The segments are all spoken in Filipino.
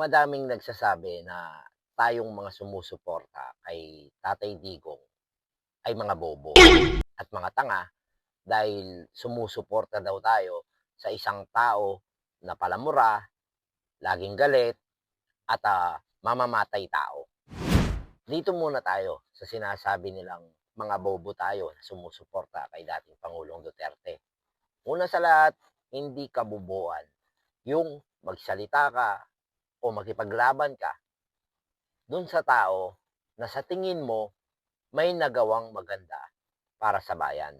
madaming nagsasabi na tayong mga sumusuporta kay Tatay Digong ay mga bobo at mga tanga dahil sumusuporta daw tayo sa isang tao na palamura, laging galit, at ah, mamamatay tao. Dito muna tayo sa sinasabi nilang mga bobo tayo na sumusuporta kay dating Pangulong Duterte. Una sa lahat, hindi kabubuan. Yung magsalita ka o makipaglaban ka dun sa tao na sa tingin mo may nagawang maganda para sa bayan.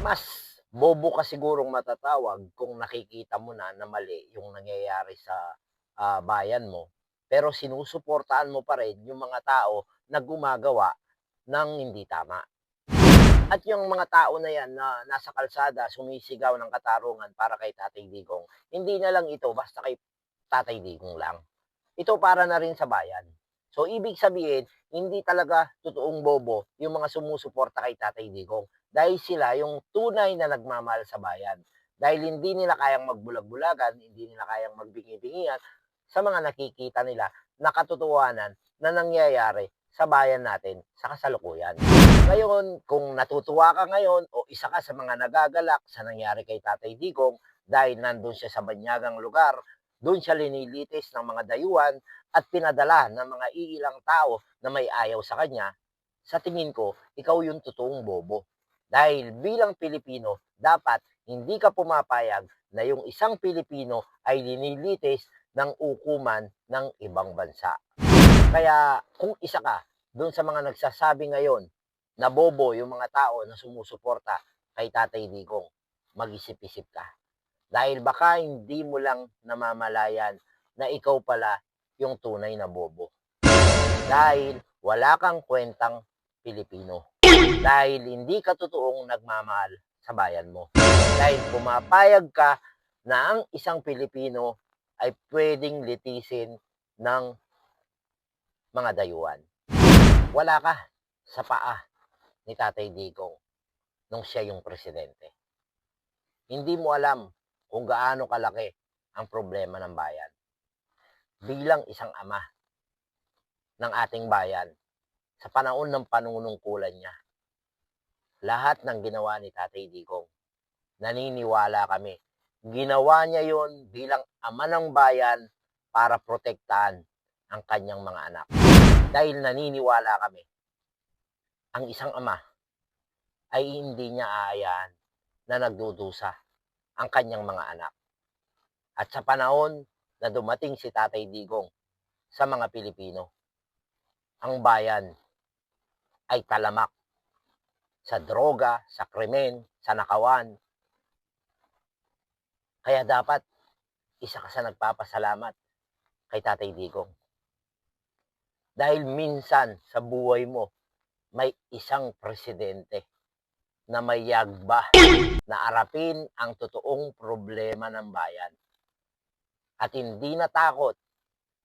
Mas bobo ka sigurong matatawag kung nakikita mo na na mali yung nangyayari sa ah, bayan mo. Pero sinusuportaan mo pa rin yung mga tao na gumagawa ng hindi tama. At yung mga tao na yan na nasa kalsada, sumisigaw ng katarungan para kay Tatay Digong, hindi na lang ito basta kay Tatay Digong lang. Ito para na rin sa bayan. So, ibig sabihin, hindi talaga totoong bobo yung mga sumusuporta kay Tatay Digong. Dahil sila yung tunay na nagmamahal sa bayan. Dahil hindi nila kayang magbulag-bulagan, hindi nila kayang magbingi-bingian sa mga nakikita nila na katotohanan na nangyayari sa bayan natin sa kasalukuyan. Ngayon, kung natutuwa ka ngayon o isa ka sa mga nagagalak sa nangyari kay Tatay Digong dahil nandun siya sa banyagang lugar, doon siya linilitis ng mga dayuhan at pinadala ng mga iilang tao na may ayaw sa kanya, sa tingin ko, ikaw yung totoong bobo. Dahil bilang Pilipino, dapat hindi ka pumapayag na yung isang Pilipino ay linilitis ng ukuman ng ibang bansa. Kaya kung isa ka doon sa mga nagsasabi ngayon na bobo yung mga tao na sumusuporta kay Tatay Digong, mag-isip-isip ka. Dahil baka hindi mo lang namamalayan na ikaw pala yung tunay na bobo. Dahil wala kang kwentang Pilipino. Dahil hindi ka totoong nagmamahal sa bayan mo. Dahil pumapayag ka na ang isang Pilipino ay pwedeng litisin ng mga dayuhan. Wala ka sa paa ni Tatay Digong nung siya yung presidente. Hindi mo alam kung gaano kalaki ang problema ng bayan. Bilang isang ama ng ating bayan, sa panahon ng panunungkulan niya, lahat ng ginawa ni Tatay Digong, naniniwala kami, ginawa niya yon bilang ama ng bayan para protektahan ang kanyang mga anak. Dahil naniniwala kami, ang isang ama ay hindi niya aayahan na nagdudusa ang kanyang mga anak. At sa panahon na dumating si Tatay Digong sa mga Pilipino, ang bayan ay talamak sa droga, sa krimen, sa nakawan. Kaya dapat isa ka sa nagpapasalamat kay Tatay Digong. Dahil minsan sa buhay mo, may isang presidente na may na arapin ang totoong problema ng bayan. At hindi natakot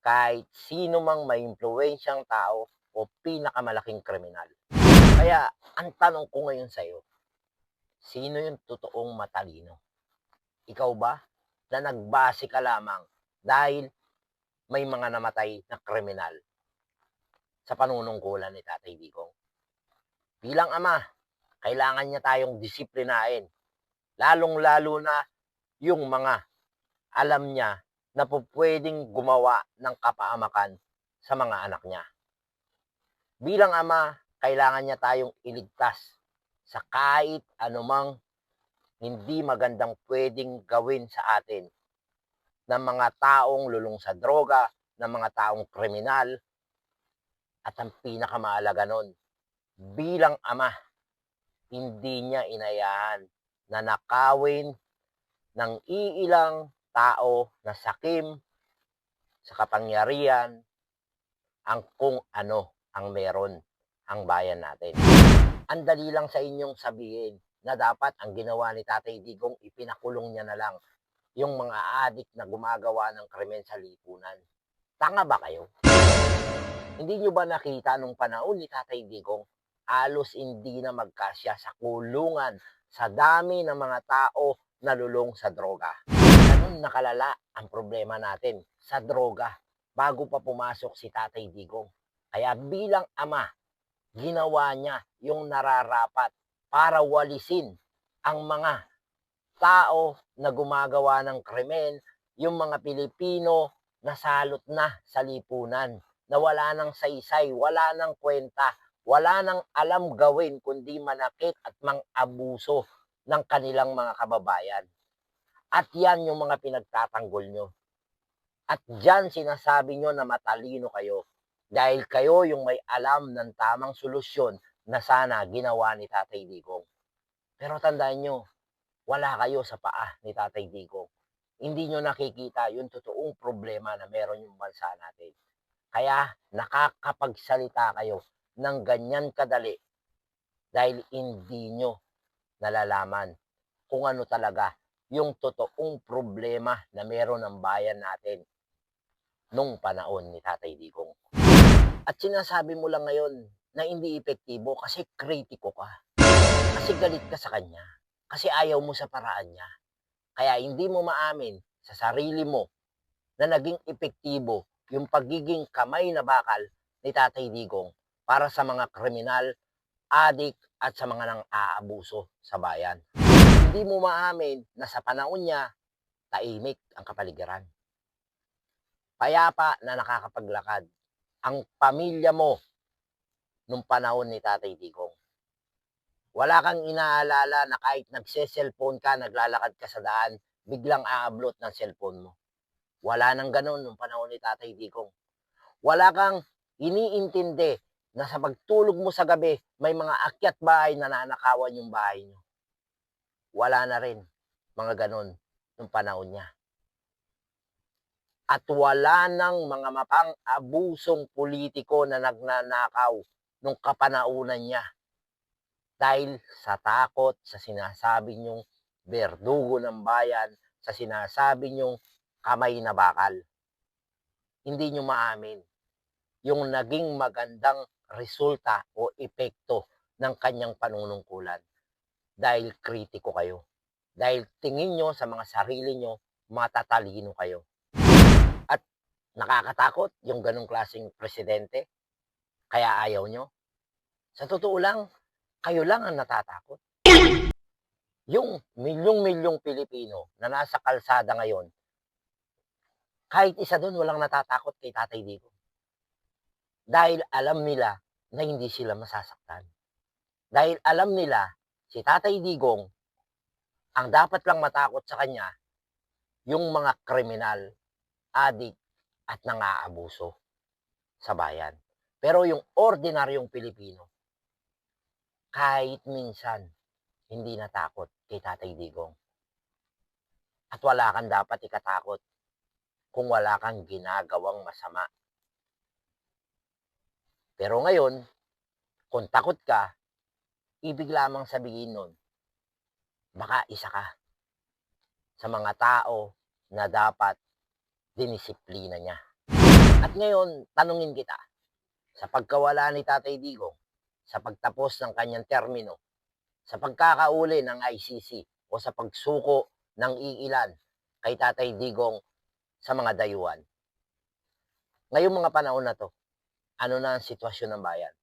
kahit sino mang may impluensyang tao o pinakamalaking kriminal. Kaya ang tanong ko ngayon sa'yo, sino yung totoong matalino? Ikaw ba na nagbase ka lamang dahil may mga namatay na kriminal sa panunungkulan ni Tatay Digong? Bilang ama, kailangan niya tayong disiplinahin. Lalong-lalo na yung mga alam niya na pwedeng gumawa ng kapaamakan sa mga anak niya. Bilang ama, kailangan niya tayong iligtas sa kahit anumang hindi magandang pwedeng gawin sa atin ng mga taong lulong sa droga, ng mga taong kriminal, at ang pinakamaalaga nun, bilang ama, hindi niya inayahan na nakawin ng iilang tao na sakim sa kapangyarihan ang kung ano ang meron ang bayan natin. Ang dali lang sa inyong sabihin na dapat ang ginawa ni Tatay Digong ipinakulong niya na lang yung mga adik na gumagawa ng krimen sa lipunan. Tanga ba kayo? Hindi nyo ba nakita nung panahon ni Tatay Digong halos hindi na magkasya sa kulungan sa dami ng mga tao na lulong sa droga. Ganun nakalala ang problema natin sa droga. bago pa pumasok si Tatay Digong. Kaya bilang ama, ginawa niya yung nararapat para walisin ang mga tao na gumagawa ng krimen, yung mga Pilipino na salot na sa lipunan, na wala nang saysay, wala nang kwenta, wala nang alam gawin kundi manakit at mang-abuso ng kanilang mga kababayan. At yan yung mga pinagtatanggol nyo. At dyan sinasabi nyo na matalino kayo dahil kayo yung may alam ng tamang solusyon na sana ginawa ni Tatay Digong. Pero tandaan nyo, wala kayo sa paa ni Tatay Digong. Hindi nyo nakikita yung totoong problema na meron yung bansa natin. Kaya nakakapagsalita kayo ng ganyan kadali dahil hindi nyo nalalaman kung ano talaga yung totoong problema na meron ng bayan natin nung panahon ni Tatay Digong. At sinasabi mo lang ngayon na hindi epektibo kasi kritiko ka. Kasi galit ka sa kanya. Kasi ayaw mo sa paraan niya. Kaya hindi mo maamin sa sarili mo na naging epektibo yung pagiging kamay na bakal ni Tatay Digong para sa mga kriminal, adik at sa mga nang aabuso sa bayan. Hindi mo maamin na sa panahon niya, taimik ang kapaligiran. Payapa na nakakapaglakad ang pamilya mo nung panahon ni Tatay Digong. Wala kang inaalala na kahit nagse-cellphone ka, naglalakad ka sa daan, biglang aablot ng cellphone mo. Wala nang ganun nung panahon ni Tatay Digong. Wala kang iniintindi na sa pagtulog mo sa gabi, may mga akyat bahay na nanakawan yung bahay nyo. Wala na rin mga ganun nung panahon niya. At wala nang mga mapang abusong politiko na nagnanakaw nung kapanaunan niya. Dahil sa takot sa sinasabi niyong berdugo ng bayan, sa sinasabi niyong kamay na bakal. Hindi niyo maamin yung naging magandang resulta o epekto ng kanyang panunungkulan. Dahil kritiko kayo. Dahil tingin nyo sa mga sarili nyo, matatalino kayo. At nakakatakot yung ganong klaseng presidente. Kaya ayaw nyo. Sa totoo lang, kayo lang ang natatakot. Yung milyong-milyong Pilipino na nasa kalsada ngayon, kahit isa doon walang natatakot kay Tatay Digong. Dahil alam nila na hindi sila masasaktan. Dahil alam nila, si Tatay Digong, ang dapat lang matakot sa kanya, yung mga kriminal, adik, at nangaabuso sa bayan. Pero yung ordinaryong Pilipino, kahit minsan, hindi natakot kay Tatay Digong. At wala kang dapat ikatakot kung wala kang ginagawang masama. Pero ngayon, kung takot ka, ibig lamang sabihin nun, baka isa ka sa mga tao na dapat dinisiplina niya. At ngayon, tanungin kita, sa pagkawala ni Tatay Digong, sa pagtapos ng kanyang termino, sa pagkakauli ng ICC o sa pagsuko ng iilan kay Tatay Digong sa mga dayuhan. Ngayong mga panahon na to, ano na ang sitwasyon ng bayan?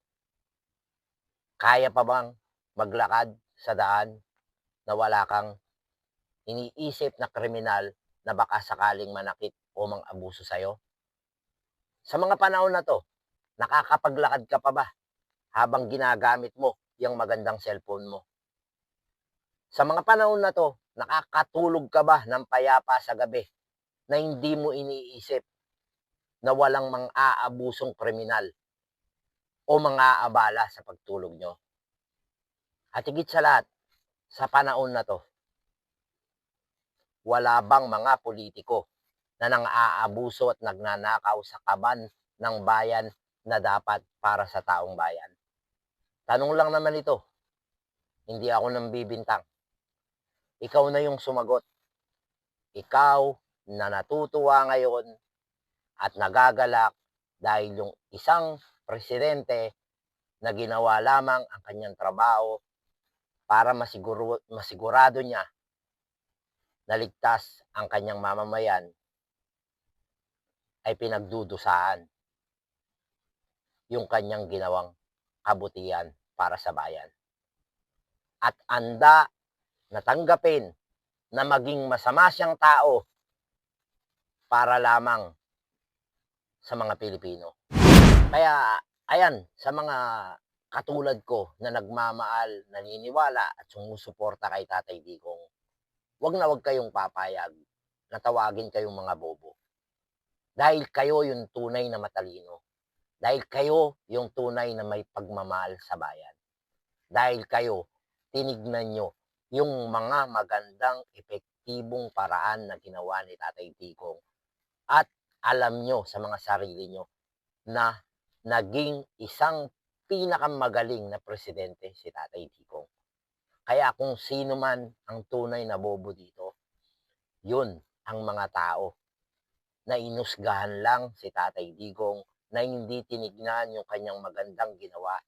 Kaya pa bang maglakad sa daan na wala kang iniisip na kriminal na baka sakaling manakit o mang abuso sa'yo? Sa mga panahon na to, nakakapaglakad ka pa ba habang ginagamit mo yung magandang cellphone mo? Sa mga panahon na to, nakakatulog ka ba ng payapa sa gabi na hindi mo iniisip na walang mang aabusong kriminal o mga abala sa pagtulog nyo? At higit sa lahat, sa panahon na to, wala bang mga politiko na nang aabuso at nagnanakaw sa kaban ng bayan na dapat para sa taong bayan? Tanong lang naman ito. Hindi ako nang bibintang. Ikaw na yung sumagot. Ikaw na natutuwa ngayon at nagagalak dahil yung isang presidente na ginawa lamang ang kanyang trabaho para masiguro, masigurado niya na ligtas ang kanyang mamamayan ay pinagdudusaan yung kanyang ginawang kabutihan para sa bayan. At anda na tanggapin na maging masama siyang tao para lamang sa mga Pilipino. Kaya, ayan, sa mga katulad ko na nagmamaal, naniniwala at sumusuporta kay Tatay Digong, wag na wag kayong papayag na tawagin kayong mga bobo. Dahil kayo yung tunay na matalino. Dahil kayo yung tunay na may pagmamahal sa bayan. Dahil kayo, tinignan nyo yung mga magandang epektibong paraan na ginawa ni Tatay Digong at alam nyo sa mga sarili nyo na naging isang pinakamagaling na presidente si Tatay Digong. Kaya kung sino man ang tunay na bobo dito, yun ang mga tao na inusgahan lang si Tatay Digong na hindi tinignan yung kanyang magandang ginawa.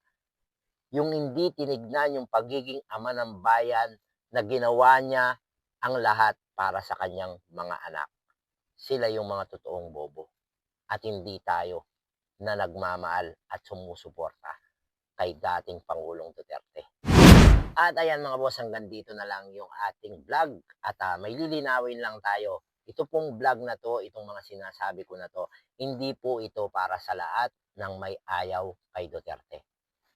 Yung hindi tinignan yung pagiging ama ng bayan na ginawa niya ang lahat para sa kanyang mga anak. Sila yung mga totoong bobo. At hindi tayo na nagmamahal at sumusuporta kay dating Pangulong Duterte. At ayan mga boss, hanggang dito na lang yung ating vlog. At ah, may lilinawin lang tayo. Ito pong vlog na to, itong mga sinasabi ko na to, hindi po ito para sa lahat ng may ayaw kay Duterte.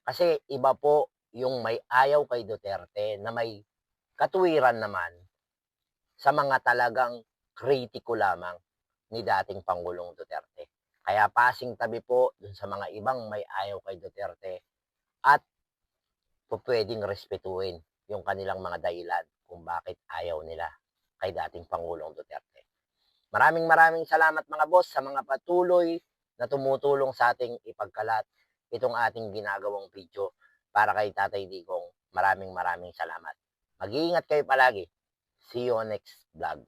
Kasi iba po yung may ayaw kay Duterte na may katuwiran naman sa mga talagang kritiko lamang ni dating Pangulong Duterte. Kaya passing tabi po dun sa mga ibang may ayaw kay Duterte at pwedeng respetuhin yung kanilang mga dahilan kung bakit ayaw nila kay dating Pangulong Duterte. Maraming maraming salamat mga boss sa mga patuloy na tumutulong sa ating ipagkalat itong ating ginagawang video para kay Tatay Digong. Maraming maraming salamat. Mag-iingat kayo palagi. See you on next vlog.